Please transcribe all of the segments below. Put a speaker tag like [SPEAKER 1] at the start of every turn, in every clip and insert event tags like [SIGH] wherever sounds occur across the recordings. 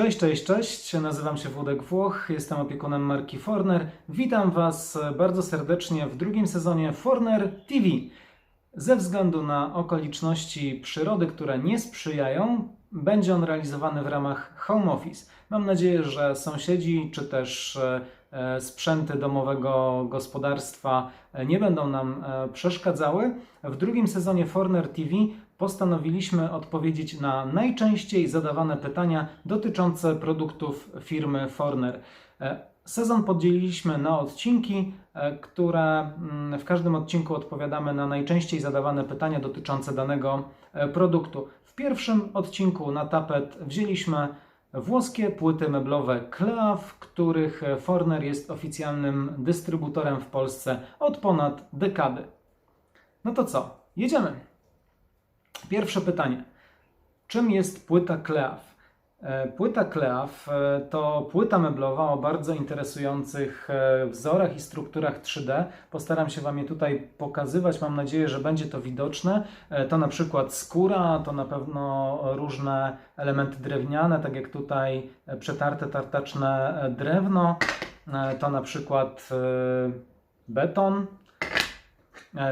[SPEAKER 1] Cześć, cześć, cześć. Nazywam się Włodek Włoch, jestem opiekunem marki Forner. Witam Was bardzo serdecznie w drugim sezonie Forner TV. Ze względu na okoliczności przyrody, które nie sprzyjają, będzie on realizowany w ramach home office. Mam nadzieję, że sąsiedzi czy też e, sprzęty domowego gospodarstwa e, nie będą nam e, przeszkadzały. W drugim sezonie Forner TV postanowiliśmy odpowiedzieć na najczęściej zadawane pytania dotyczące produktów firmy Forner. E, Sezon podzieliliśmy na odcinki, e, które mm, w każdym odcinku odpowiadamy na najczęściej zadawane pytania dotyczące danego e, produktu. W pierwszym odcinku na tapet wzięliśmy włoskie płyty meblowe Cleaf, których Forner jest oficjalnym dystrybutorem w Polsce od ponad dekady. No to co? Jedziemy! Pierwsze pytanie. Czym jest płyta Cleaf? E, Płyta Cleaf e, to płyta meblowa o bardzo interesujących e, wzorach i strukturach 3D. Postaram się Wam je tutaj pokazywać. Mam nadzieję, że będzie to widoczne. To na przykład skóra, to na pewno różne elementy drewniane, tak jak tutaj przetarte tartaczne drewno. To na przykład beton,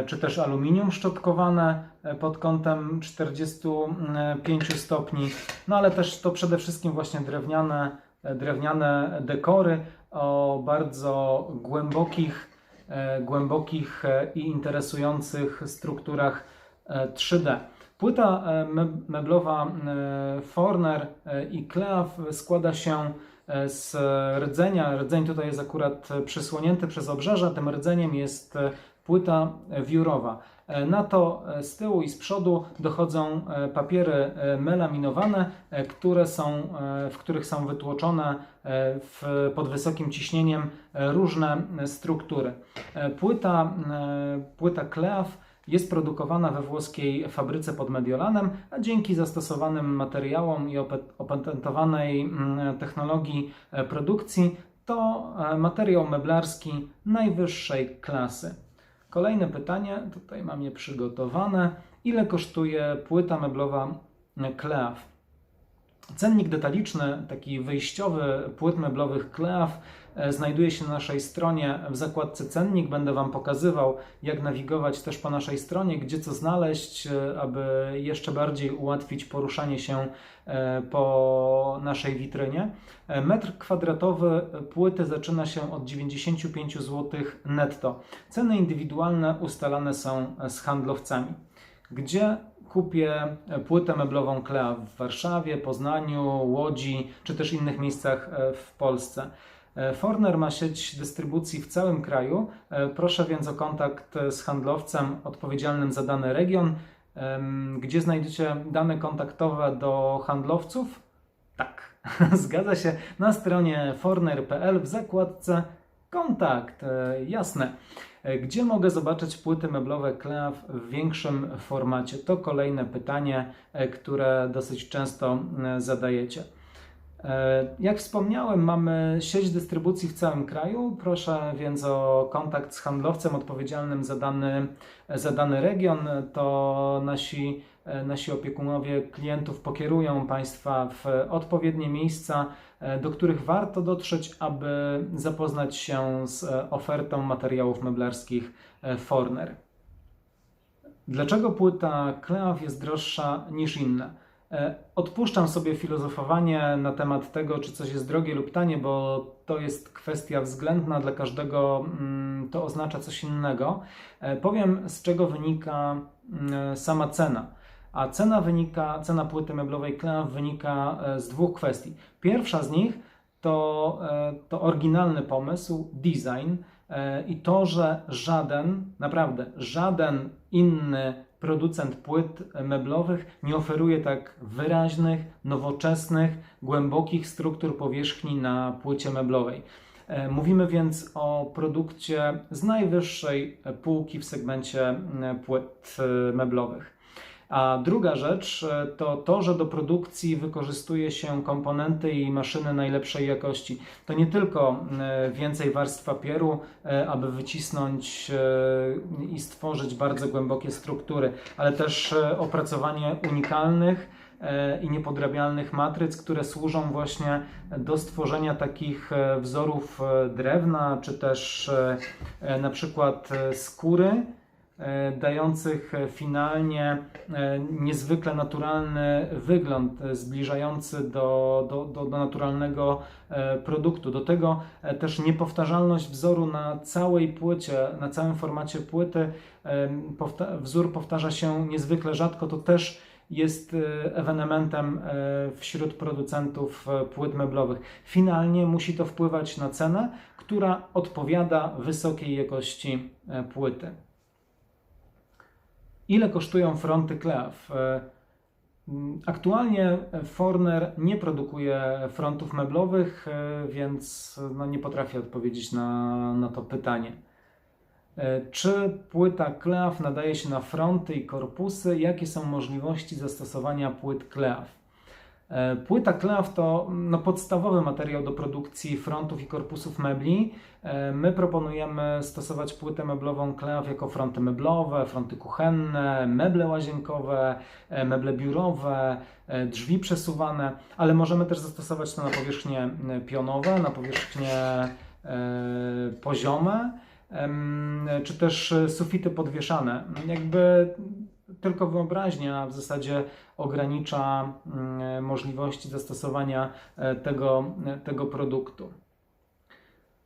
[SPEAKER 1] czy też aluminium szczotkowane e, pod kątem 45 stopni, no ale też to przede wszystkim właśnie drewniane, e, drewniane dekory o bardzo głębokich, e, głębokich e, i interesujących strukturach e, 3D. Płyta e, me- meblowa e, Forner e, i Cleaf składa się e, z rdzenia. Rdzeń tutaj jest akurat przysłonięty przez obrzeże. Tym rdzeniem jest e, płyta wiórowa. E, Na to e, z tyłu i z przodu dochodzą e, papiery melaminowane, które są, w których są wytłoczone w, pod wysokim ciśnieniem różne struktury. Płyta, płyta Cleaf jest produkowana we włoskiej fabryce pod Mediolanem, a dzięki zastosowanym materiałom i opatentowanej technologii produkcji to materiał meblarski najwyższej klasy. Kolejne pytanie, tutaj mam je przygotowane. Ile kosztuje płyta meblowa Cleaf? Cennik detaliczny, taki wyjściowy płyt meblowych Cleaf e, znajduje się na naszej stronie w zakładce cennik. Będę Wam pokazywał, jak nawigować też po naszej stronie, gdzie co znaleźć, e, aby jeszcze bardziej ułatwić poruszanie się e, po naszej witrynie. E, Metr kwadratowy płyty zaczyna się od 95 zł netto. Ceny indywidualne ustalane są z handlowcami. Gdzie kupię płytę meblową Klea w Warszawie, Poznaniu, Łodzi czy też innych miejscach e, w Polsce. E, Forner ma sieć dystrybucji w całym kraju. E, Proszę więc o kontakt z handlowcem odpowiedzialnym za dany region. Gdzie znajdziecie dane kontaktowe do handlowców? Tak, [LAUGHS] zgadza się, na stronie forner.pl w zakładce kontakt. E, Jasne. Gdzie mogę zobaczyć płyty meblowe Cleaf w większym formacie? To kolejne pytanie, które dosyć często zadajecie. E, Jak wspomniałem, mamy sieć dystrybucji w całym kraju. Proszę więc o kontakt z handlowcem odpowiedzialnym za dany, za dany region. To nasi, e, nasi opiekunowie klientów pokierują Państwa w odpowiednie miejsca, e, do których warto dotrzeć, aby zapoznać się z ofertą materiałów meblarskich Forner. Dlaczego płyta Cleaf jest droższa niż inne? E, Odpuszczam sobie filozofowanie na temat tego, czy coś jest drogie lub tanie, bo to jest kwestia względna, dla każdego mm, to oznacza coś innego. E, Powiem, z czego wynika mm, sama cena. A cena wynika, cena płyty meblowej Cleaf wynika e, z dwóch kwestii. Pierwsza z nich to, to oryginalny pomysł, design i to, że żaden, naprawdę żaden inny producent płyt meblowych nie oferuje tak wyraźnych, nowoczesnych, głębokich struktur powierzchni na płycie meblowej. E, Mówimy więc o produkcie z najwyższej półki w segmencie e, płyt e, meblowych. A druga rzecz e, to to, że do produkcji wykorzystuje się komponenty i maszyny najlepszej jakości. To nie tylko e, więcej warstw papieru, e, aby wycisnąć i stworzyć bardzo głębokie struktury, ale też opracowanie unikalnych i niepodrabialnych matryc, które służą właśnie do stworzenia takich wzorów drewna, czy też na przykład skóry, dających e, finalnie e, niezwykle naturalny wygląd, e, zbliżający do, do, do, do naturalnego e, produktu. Do tego e, też niepowtarzalność wzoru na całej płycie, na całym formacie płyty. Wzór powtarza się niezwykle rzadko, to też jest e, ewenementem e, wśród producentów e, płyt meblowych. Finalnie musi to wpływać na cenę, która odpowiada wysokiej jakości e, płyty. Ile kosztują fronty Cleaf? E, Aktualnie Forner nie produkuje frontów meblowych, e, więc no, nie potrafię odpowiedzieć na, na to pytanie. E, Czy płyta Cleaf nadaje się na fronty i korpusy? Jakie są możliwości zastosowania płyt Cleaf? E, Płyta Cleaf to no, podstawowy materiał do produkcji frontów i korpusów mebli. E, My proponujemy stosować płytę meblową Cleaf jako fronty meblowe, fronty kuchenne, meble łazienkowe, e, meble biurowe, drzwi przesuwane, ale możemy też zastosować to na powierzchnie m, pionowe, na powierzchnie poziome, czy też sufity podwieszane. Jakby tylko wyobraźnia w zasadzie ogranicza mm, możliwości zastosowania e, tego, tego produktu.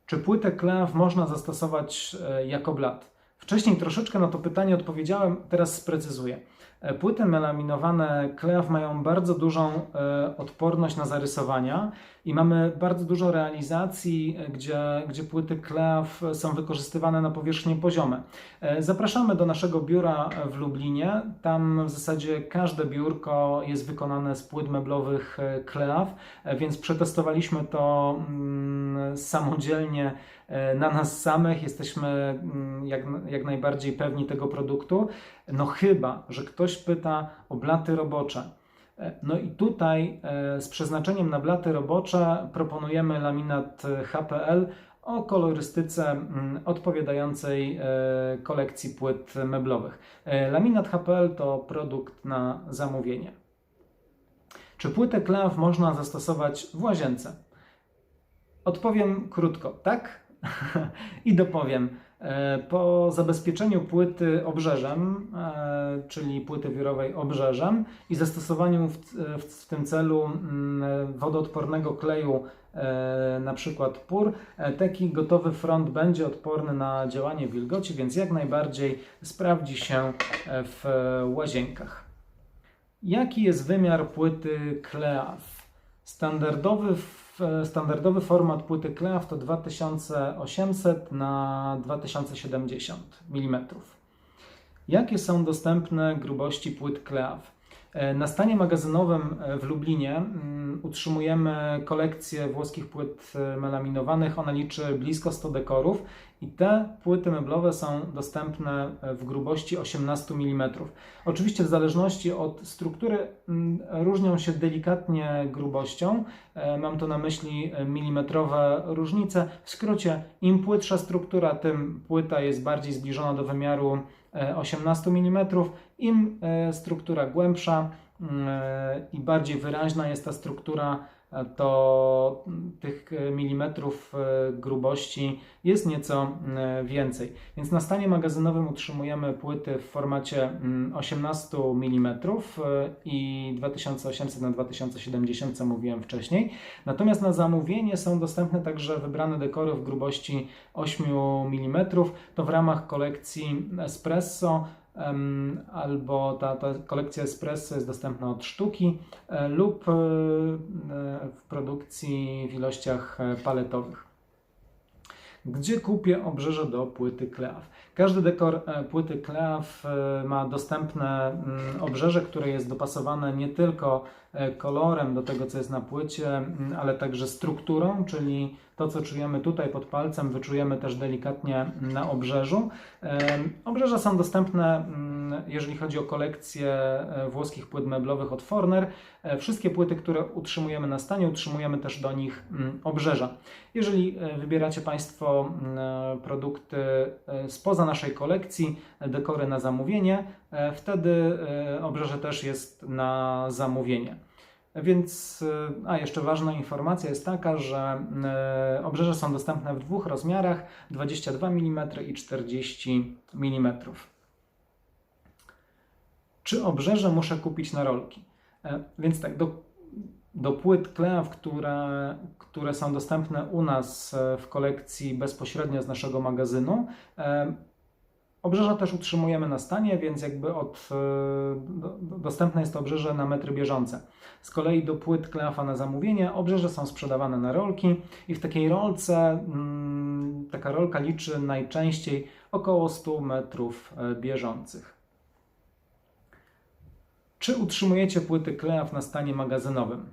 [SPEAKER 1] Czy płytę Cleaf można zastosować e, jako blat? Wcześniej troszeczkę na to pytanie odpowiedziałem, teraz sprecyzuję. E, Płyty melaminowane Cleaf mają bardzo dużą e, odporność na zarysowania i mamy bardzo dużo realizacji, gdzie, gdzie płyty Cleaf są wykorzystywane na powierzchnie poziome. E, Zapraszamy do naszego biura w Lublinie. Tam w zasadzie każde biurko jest wykonane z płyt meblowych e, Cleaf, e, więc przetestowaliśmy to mm, samodzielnie na nas samych. Jesteśmy mm, jak, jak najbardziej pewni tego produktu. No chyba, że ktoś pyta o blaty robocze. E, No i tutaj e, z przeznaczeniem na blaty robocze proponujemy laminat e, HPL o kolorystyce mm, odpowiadającej kolekcji płyt meblowych. Laminat HPL to produkt na zamówienie. Czy płytę Cleaf można zastosować w łazience? Odpowiem krótko, tak [LAUGHS] i dopowiem. E, Po zabezpieczeniu płyty obrzeżem, e, czyli płyty wiórowej obrzeżem i zastosowaniu w, w, w tym celu mm, wodoodpornego kleju, e, na przykład PUR, e, taki gotowy front będzie odporny na działanie wilgoci, więc jak najbardziej sprawdzi się e, w łazienkach. Jaki jest wymiar płyty Cleaf? Standardowy, standardowy format płyty Cleaf to 2800 na 2070 mm. Jakie są dostępne grubości płyt Cleaf? E, Na stanie magazynowym e, w Lublinie mm, utrzymujemy kolekcję włoskich płyt e, melaminowanych. Ona liczy blisko 100 dekorów i te płyty meblowe są dostępne e, w grubości 18 mm. Oczywiście w zależności od struktury różnią się delikatnie grubością. E, Mam tu na myśli milimetrowe różnice. W skrócie, im płytsza struktura, tym płyta jest bardziej zbliżona do wymiaru e, 18 mm. Im struktura głębsza i bardziej wyraźna jest ta struktura, e, to mm, tych e, milimetrów e, grubości jest nieco mm, więcej. Więc na stanie magazynowym utrzymujemy płyty w formacie mm, 18 mm i 2800 na 2070, co mówiłem wcześniej. Natomiast na zamówienie są dostępne także wybrane dekory w grubości 8 mm. To w ramach kolekcji Espresso albo ta, ta kolekcja Espresso jest dostępna od sztuki e, lub e, w produkcji w ilościach e, paletowych. Gdzie kupię obrzeże do płyty Cleaf? Każdy dekor e, płyty Cleaf e, ma dostępne mm, obrzeże, które jest dopasowane nie tylko e, kolorem do tego, co jest na płycie, mm, ale także strukturą, czyli to, co czujemy tutaj pod palcem, wyczujemy też delikatnie na obrzeżu. Obrzeża są dostępne mm, jeżeli chodzi o kolekcję e, włoskich płyt meblowych od Forner. E, Wszystkie płyty, które utrzymujemy na stanie, utrzymujemy też do nich mm, obrzeża. Jeżeli e, wybieracie Państwo mm, produkty spoza naszej kolekcji, dekory na zamówienie, wtedy obrzeże też jest na zamówienie. Więc, a jeszcze ważna informacja jest taka, że obrzeże są dostępne w dwóch rozmiarach 22 mm i 40 mm. Czy obrzeże muszę kupić na rolki? E, Więc tak, do, do płyt Kleaw, które, które są dostępne u nas e, w kolekcji bezpośrednio z naszego magazynu, e, Obrzeża też utrzymujemy na stanie, więc jakby od, do, do, dostępne jest to obrzeże na metry bieżące. Z kolei do płyt Kleafa na zamówienie obrzeże są sprzedawane na rolki i w takiej rolce mm, taka rolka liczy najczęściej około 100 metrów bieżących. Czy utrzymujecie płyty Kleaf na stanie magazynowym?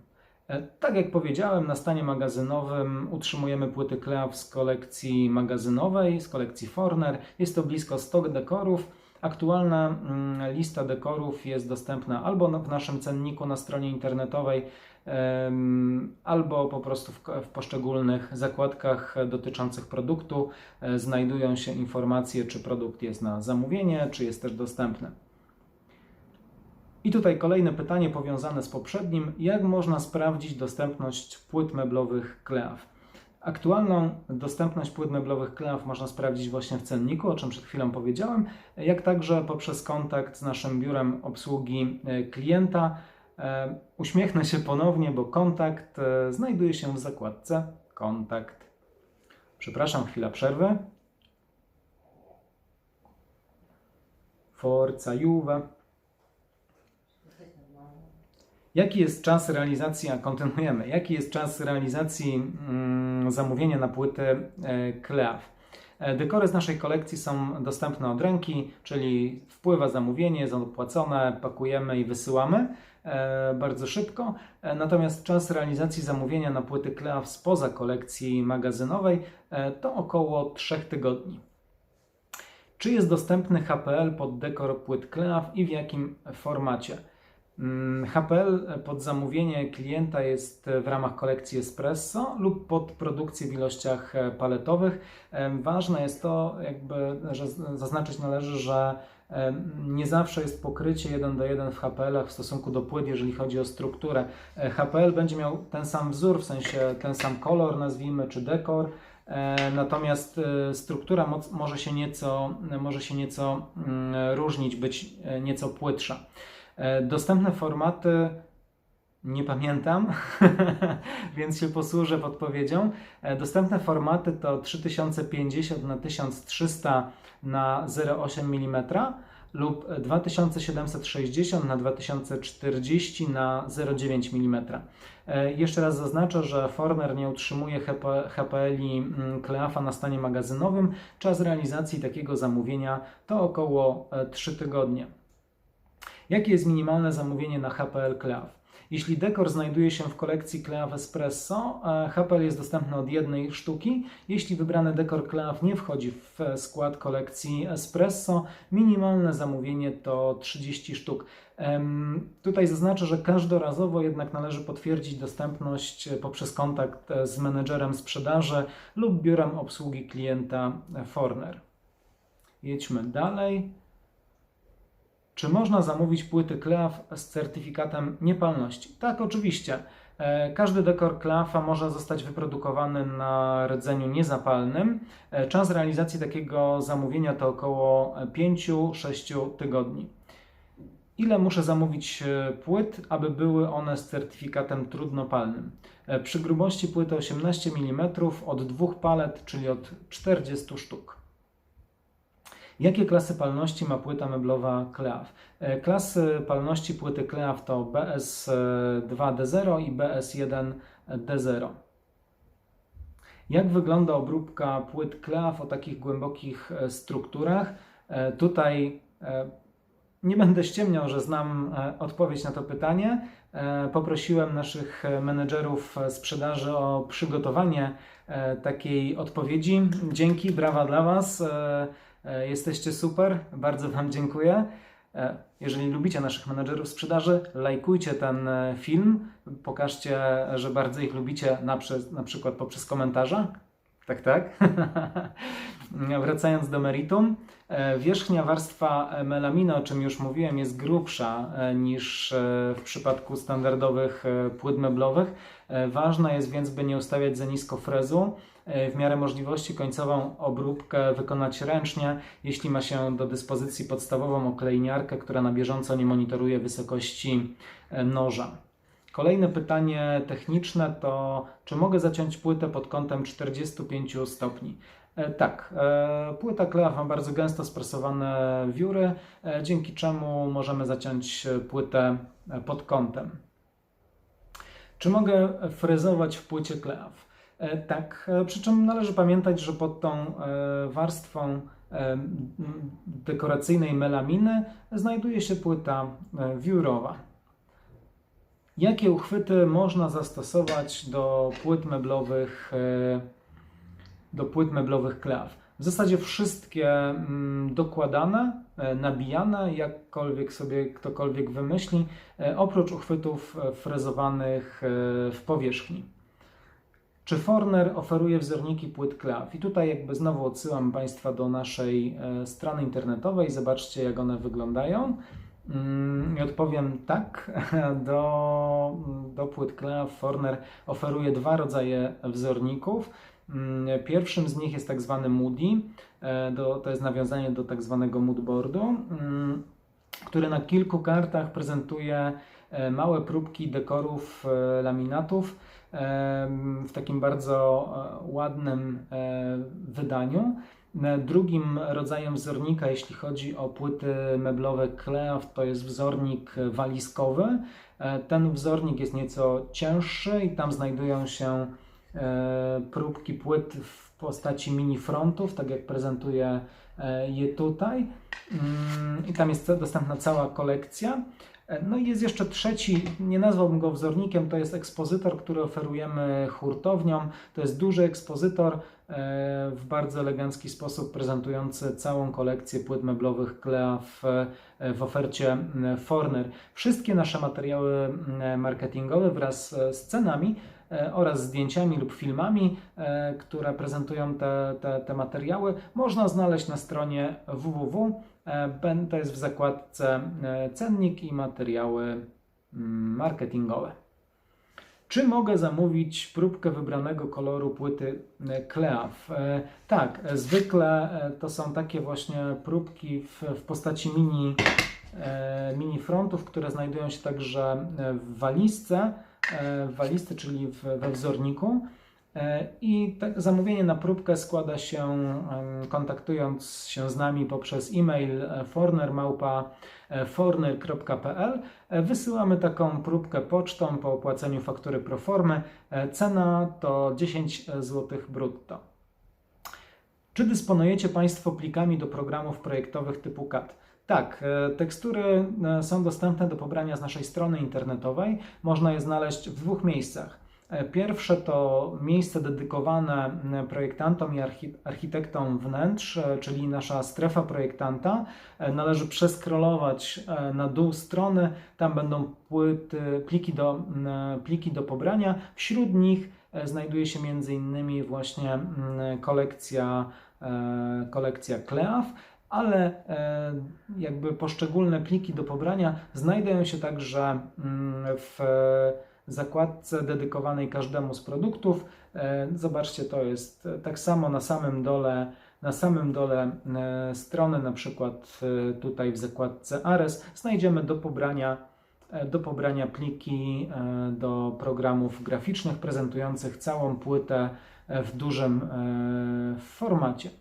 [SPEAKER 1] E, Tak jak powiedziałem, na stanie magazynowym utrzymujemy płyty Kleaf z kolekcji magazynowej, z kolekcji Forner. Jest to blisko 100 dekorów. Aktualna mm, lista dekorów jest dostępna albo w naszym cenniku na stronie internetowej, albo po prostu w, w poszczególnych zakładkach dotyczących produktu e, znajdują się informacje, czy produkt jest na zamówienie, czy jest też dostępny. I tutaj kolejne pytanie powiązane z poprzednim. Jak można sprawdzić dostępność płyt meblowych Kleaf? Aktualną dostępność płyt meblowych Kleaf można sprawdzić właśnie w cenniku, o czym przed chwilą powiedziałem, jak także poprzez kontakt z naszym biurem obsługi e, klienta. E, Uśmiechnę się ponownie, bo kontakt e, znajduje się w zakładce Kontakt. Przepraszam, chwila przerwy. Forza Juve. Jaki jest czas realizacji, a kontynuujemy, jaki jest czas realizacji mm, zamówienia na płyty e, Kleaf? E, Dekory z naszej kolekcji są dostępne od ręki, czyli wpływa zamówienie, ono opłacone, pakujemy i wysyłamy e, bardzo szybko. Natomiast czas realizacji zamówienia na płyty Kleaf spoza kolekcji magazynowej to około 3 tygodni. Czy jest dostępny HPL pod dekor płyt Kleaf i w jakim formacie? Mm, HPL pod zamówienie klienta jest w ramach kolekcji Espresso lub pod produkcję w ilościach e, paletowych. Ważne jest to, jakby, że zaznaczyć należy, że nie zawsze jest pokrycie 1 do 1 w HPL-ach w stosunku do płyt, jeżeli chodzi o strukturę. E, HPL będzie miał ten sam wzór, w sensie ten sam kolor, nazwijmy, czy dekor. E, Natomiast e, struktura moc- może się nieco, może się nieco mm, różnić, być e, nieco płytsza. E, Dostępne formaty nie pamiętam, [LAUGHS] więc się posłużę podpowiedzią. E, Dostępne formaty to 3050 na 1300 na 0,8 mm lub 2760 na 2040 na 0,9 mm. E, Jeszcze raz zaznaczę, że Forner nie utrzymuje HP, mm, Kleafa na stanie magazynowym. Czas realizacji takiego zamówienia to około e, 3 tygodnie. Jakie jest minimalne zamówienie na HPL Kleaf? Jeśli dekor znajduje się w kolekcji Kleaf Espresso, e, HPL jest dostępny od jednej sztuki. Jeśli wybrany dekor Kleaf nie wchodzi w skład kolekcji Espresso, minimalne zamówienie to 30 sztuk. Tutaj zaznaczę, że każdorazowo jednak należy potwierdzić dostępność e, poprzez kontakt e, z menedżerem sprzedaży lub biurem obsługi klienta Forner. Jedźmy dalej. Czy można zamówić płyty Kleaf z certyfikatem niepalności? Tak, oczywiście. E, Każdy dekor Kleafa może zostać wyprodukowany na rdzeniu niezapalnym. E, Czas realizacji takiego zamówienia to około 5-6 tygodni. Ile muszę zamówić e, płyt, aby były one z certyfikatem trudnopalnym? Przy grubości płyty 18 mm od dwóch palet, czyli od 40 sztuk. Jakie klasy palności ma płyta meblowa Kleaf? E, Klasy palności płyty Kleaf to BS2D0 i BS1D0. Jak wygląda obróbka płyt Kleaf o takich głębokich e, strukturach? E, Tutaj nie będę ściemniał, że znam odpowiedź na to pytanie. Poprosiłem naszych menedżerów sprzedaży o przygotowanie takiej odpowiedzi. Dzięki, brawa dla Was. E, Jesteście super, bardzo Wam dziękuję. E, Jeżeli lubicie naszych menedżerów sprzedaży, lajkujcie ten e, film, pokażcie, że bardzo ich lubicie, na, na przykład poprzez komentarze. Tak, tak. [LAUGHS] Wracając do meritum, wierzchnia warstwa melaminy, o czym już mówiłem, jest grubsza niż w przypadku standardowych płyt meblowych. Ważne jest więc, by nie ustawiać za nisko frezu. E, W miarę możliwości końcową obróbkę wykonać ręcznie, jeśli ma się do dyspozycji podstawową oklejniarkę, która na bieżąco nie monitoruje wysokości e, noża. Kolejne pytanie techniczne to, czy mogę zaciąć płytę pod kątem 45 stopni? E, Tak, płyta Cleaf ma bardzo gęsto sprasowane wióry, dzięki czemu możemy zaciąć płytę pod kątem. Czy mogę frezować w płycie Cleaf? E, Tak, e, przy czym należy pamiętać, że pod tą e, warstwą dekoracyjnej melaminy znajduje się płyta wiórowa. Jakie uchwyty można zastosować do płyt meblowych, do płyt meblowych Cleaf? W zasadzie wszystkie mm, dokładane, nabijane, jakkolwiek sobie ktokolwiek wymyśli, oprócz uchwytów frezowanych w powierzchni. Czy Forner oferuje wzorniki płyt Cleaf? I tutaj jakby znowu odsyłam Państwa do naszej e, strony internetowej. Zobaczcie, jak one wyglądają. Mm, I odpowiem tak. [LAUGHS] Do, do płyt Cleaf Forner oferuje dwa rodzaje wzorników. Mm, Pierwszym z nich jest tak zwany Moody. E, Do, to jest nawiązanie do tak zwanego moodboardu, mm, który na kilku kartach prezentuje e, małe próbki dekorów laminatów w takim bardzo e, ładnym e, wydaniu. E, Drugim rodzajem wzornika, jeśli chodzi o płyty meblowe Cleaf, to jest wzornik walizkowy. Ten wzornik jest nieco cięższy i tam znajdują się próbki płyt w postaci mini frontów, tak jak prezentuję je tutaj. Mm, I tam jest dostępna cała kolekcja. No i jest jeszcze trzeci, nie nazwałbym go wzornikiem, to jest ekspozytor, który oferujemy hurtowniom. To jest duży ekspozytor e, w bardzo elegancki sposób prezentujący całą kolekcję płyt meblowych Clea w, e, w ofercie Forner. Wszystkie nasze materiały marketingowe wraz e, z cenami oraz zdjęciami lub filmami, e, które prezentują te, te, te materiały, można znaleźć na stronie www. E, To jest w zakładce e, cennik i materiały mm, marketingowe. Czy mogę zamówić próbkę wybranego koloru płyty e, Cleaf? E, Tak, e, zwykle e, to są takie właśnie próbki w, w postaci mini, e, mini frontów, które znajdują się także e, w walizce, e, w walizce, czyli w, we wzorniku. E, I tak, zamówienie na próbkę składa się kontaktując się z nami poprzez e-mail e, forner.forner.pl. E, Wysyłamy taką próbkę pocztą po opłaceniu faktury proformy. E, Cena to 10 zł brutto. Czy dysponujecie Państwo plikami do programów projektowych typu CAD? Tak, e, tekstury e, są dostępne do pobrania z naszej strony internetowej. Można je znaleźć w dwóch miejscach. E, Pierwsze to miejsce dedykowane projektantom i archi- architektom wnętrz, czyli nasza strefa projektanta. Należy przeskrolować na dół strony, tam będą płyty, pliki, do, pliki do pobrania. Wśród nich znajduje się m.in. właśnie m, kolekcja, kolekcja Cleaf, ale e, jakby poszczególne pliki do pobrania znajdują się także mm, w zakładce dedykowanej każdemu z produktów. E, Zobaczcie, to jest e, tak samo na samym dole, na samym dole e, strony, na przykład e, tutaj w zakładce Ares, znajdziemy do pobrania, e, do pobrania pliki e, do programów graficznych prezentujących całą płytę e, w dużym e, formacie.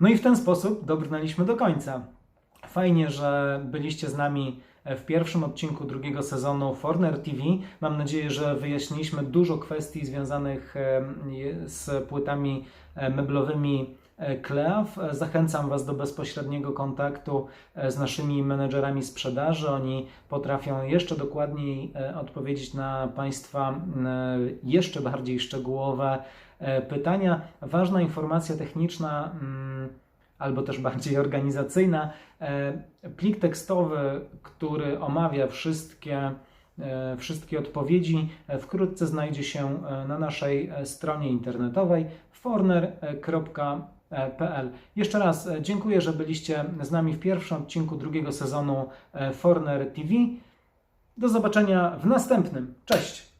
[SPEAKER 1] No i w ten sposób dobrnęliśmy do końca. Fajnie, że byliście z nami w pierwszym odcinku drugiego sezonu Forner TV. Mam nadzieję, że wyjaśniliśmy dużo kwestii związanych e, z płytami e, meblowymi e, KLEAF. Zachęcam Was do bezpośredniego kontaktu z naszymi menedżerami sprzedaży. Oni potrafią jeszcze dokładniej odpowiedzieć na Państwa jeszcze bardziej szczegółowe pytania. Ważna informacja techniczna. mm, albo też bardziej [LAUGHS] organizacyjna. E, Plik tekstowy, który omawia wszystkie, e, wszystkie odpowiedzi, e, wkrótce znajdzie się e, na naszej e, stronie internetowej forner.pl. Jeszcze raz e, dziękuję, że byliście z nami w pierwszym odcinku drugiego sezonu e, Forner TV. Do zobaczenia w następnym. Cześć!